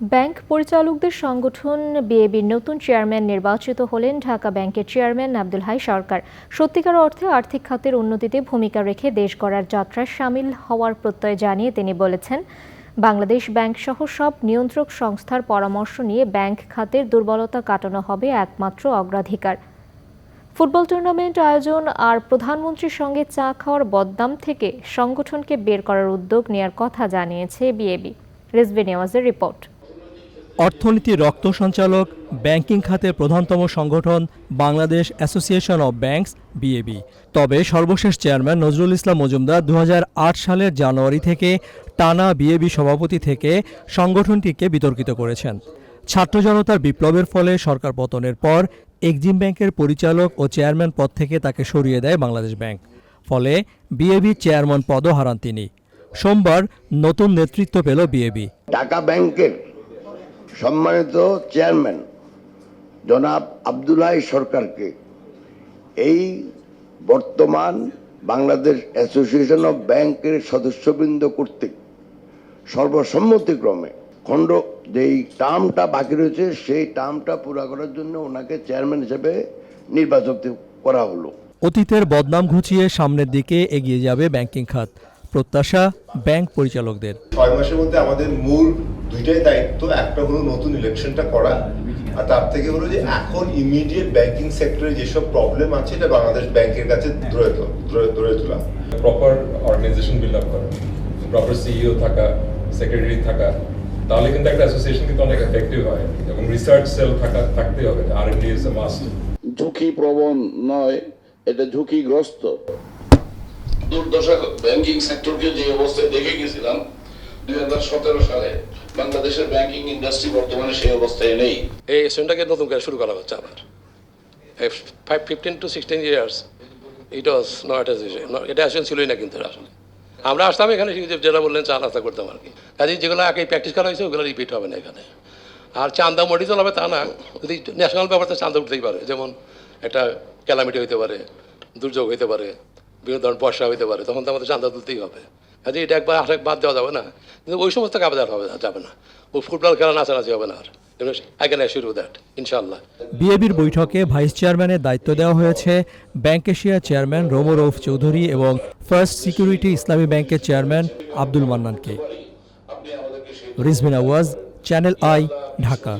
Bank পরিচালকদের সংগঠন বিএবির নতুন চেয়ারম্যান নির্বাচিত হলেন ঢাকা ব্যাংকের চেয়ারম্যান আব্দুল হাই সরকার। সত্যিকার অর্থে আর্থিক খাতের উন্নতিতে ভূমিকা রেখে দেশ গড়ার যাত্রায় সামিল হওয়ার প্রত্যয় জানিয়ে তিনি বলেছেন, বাংলাদেশ ব্যাংক সহ সব নিয়ন্ত্রক সংস্থার পরামর্শ নিয়ে ব্যাংক খাতের দুর্বলতা কাটানো হবে একমাত্র অগ্রাধিকার। ফুটবল টুর্নামেন্ট আয়োজন আর প্রধানমন্ত্রীর সঙ্গে চা খাওয়ার বদনাম থেকে সংগঠনকে বের করার উদ্যোগ নেয়ার কথা জানিয়েছে বিএবি। রিজভি নেওয়াজের রিপোর্ট। অর্থনীতির রক্ত সঞ্চালক, ব্যাংকিং খাতের প্রধানতম সংগঠন Bangladesh association of banks BAB তবে সর্বশেষ চেয়ারম্যান নজরুল ইসলাম মজুমদার দু হাজার আট সালের জানুয়ারি থেকে টানা বিএবি সভাপতি থেকে সংগঠনটিকে বিতর্কিত করেছেন। ছাত্র জনতার বিপ্লবের ফলে সরকার পতনের পর এক্সিম ব্যাংকের পরিচালক ও চেয়ারম্যান পদ থেকে তাকে সরিয়ে দেয় বাংলাদেশ ব্যাংক। ফলে বিএবি চেয়ারম্যান পদও হারান তিনি। সোমবার নতুন নেতৃত্ব পেল বিএবি ঢাকা ব্যাংকের সম্মানিত চেয়ারম্যান জনাব আবদুল্লাহ সরকারকে এই বর্তমান বাংলাদেশ অ্যাসোসিয়েশন অফ ব্যাংকের সদস্যবৃন্দ কর্তৃক সর্বসম্মতিক্রমে খণ্ড যেই টার্মটা বাকি রয়েছে সেই টার্মটা পুরা করার জন্য ওনাকে চেয়ারম্যান হিসেবে নির্বাচিত করা হলো। অতীতের বদনাম ঘুচিয়ে সামনের দিকে এগিয়ে যাবে ব্যাংকিং খাত। প্রত্যাশা ব্যাংক পরিচালকদের। ছয় মাসের মধ্যে আমাদের মূল দুইটাই দায়িত্ব একটা হলো নতুন ইলেকশনটা করা আর তার থেকে হলো যে এখন ইমিডিয়েট ব্যাংকিং সেক্টরে যেসব প্রবলেম আছে এটা বাংলাদেশ ব্যাংকের কাছে ধরে তোলা। প্রপার অর্গানাইজেশন বিল্ড আপ করা প্রপার সিইও থাকা সেক্রেটারি থাকা তাহলে কিন্তু একটা অ্যাসোসিয়েশন কিন্তু অনেক এফেক্টিভ হয় এবং রিসার্চ সেল থাকা থাকতে হবে R and D is a must ঝুঁকি প্রবণ নয় এটা ঝুঁকিগ্রস্ত। দুর্দশা ব্যাংকিং সেক্টরকে যে অবস্থায় দেখে গেছিলাম বাংলাদেশের ব্যাংকিং ইন্ডাস্ট্রি বর্তমানে সেই অবস্থায় নেই। এই স্টুডেন্টটাকে নতুন করে শুরু করা হচ্ছে আবার। Fifteen to sixteen years it was not এটা ছিলই না কিন্তু আসলে। আমরা এখানে যেটা বললেন, চা নাস্তা করতাম আর কি। কাজে যেগুলো আগে প্র্যাকটিস করা হয়েছে, ওগুলো রিপিট হবে না এখানে। আর চান্দা মডি চলাবে তা না, যদি ন্যাশনাল ব্যাপারটা চান্দা উঠতেই পারে। যেমন একটা ক্যালামিটি হইতে পারে, দুর্যোগ হইতে পারে বিভিন্ন ধরনের বর্ষা হইতে পারে, তখন তো আমাদের চান্দা তুলতেই হবে। কাজে এটা একবার আসা বাদ দেওয়া যাবে না। কিন্তু ওই সমস্ত কাজ আর হবে যাবে না। ও ফুটবল খেলা নাচানাচি হবে না আর। বিএবির বৈঠকে ভাইস চেয়ারম্যানের দায়িত্ব দেওয়া হয়েছে bank Asia chairman Romo Rouf Chowdhury এবং ফার্স্ট সিকিউরিটি ইসলামী ব্যাংকের চেয়ারম্যান আব্দুল মান্নানকে। রিজমিন আওয়াজ, চ্যানেল আই, ঢাকা।